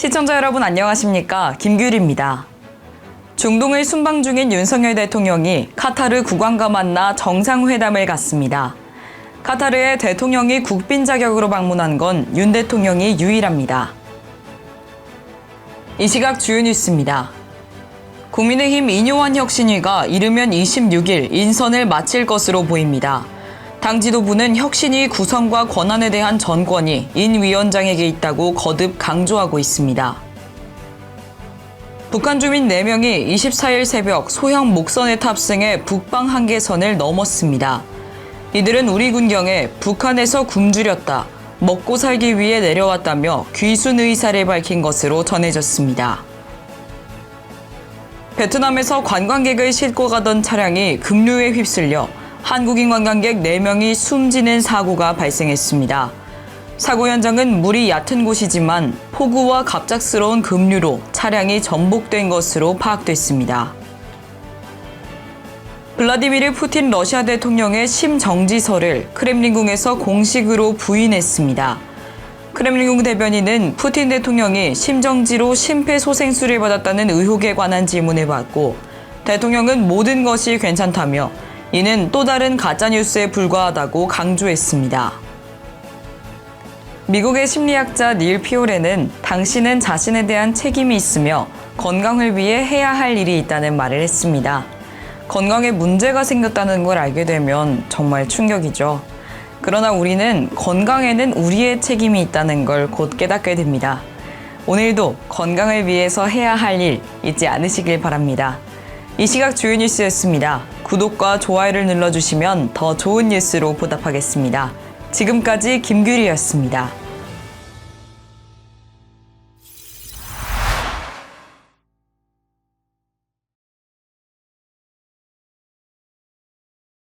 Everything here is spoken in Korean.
시청자 여러분 안녕하십니까? 김규리입니다. 중동을 순방 중인 윤석열 대통령이 카타르 국왕과 만나 정상회담을 갖습니다. 카타르에 대통령이 국빈 자격으로 방문한 건 윤 대통령이 유일합니다. 이 시각 주요 뉴스입니다. 국민의힘 이뇨환 혁신위가 이르면 26일 인선을 마칠 것으로 보입니다. 당 지도부는 혁신위 구성과 권한에 대한 전권이 인 위원장에게 있다고 거듭 강조하고 있습니다. 북한 주민 4명이 24일 새벽 소형 목선에 탑승해 북방 한계선을 넘었습니다. 이들은 우리 군경에 북한에서 굶주렸다, 먹고 살기 위해 내려왔다며 귀순 의사를 밝힌 것으로 전해졌습니다. 베트남에서 관광객을 싣고 가던 차량이 급류에 휩쓸려 한국인 관광객 4명이 숨지는 사고가 발생했습니다. 사고 현장은 물이 얕은 곳이지만 폭우와 갑작스러운 급류로 차량이 전복된 것으로 파악됐습니다. 블라디미르 푸틴 러시아 대통령의 심정지설을 크렘린궁에서 공식으로 부인했습니다. 크렘린궁 대변인은 푸틴 대통령이 심정지로 심폐소생술을 받았다는 의혹에 관한 질문을 받고 대통령은 모든 것이 괜찮다며 이는 또 다른 가짜뉴스에 불과하다고 강조했습니다. 미국의 심리학자 닐 피오레는 당신은 자신에 대한 책임이 있으며 건강을 위해 해야 할 일이 있다는 말을 했습니다. 건강에 문제가 생겼다는 걸 알게 되면 정말 충격이죠. 그러나 우리는 건강에는 우리의 책임이 있다는 걸 곧 깨닫게 됩니다. 오늘도 건강을 위해서 해야 할 일 잊지 않으시길 바랍니다. 이 시각 주요 뉴스였습니다. 구독과 좋아요를 눌러주시면 더 좋은 뉴스로 보답하겠습니다. 지금까지 김규리였습니다.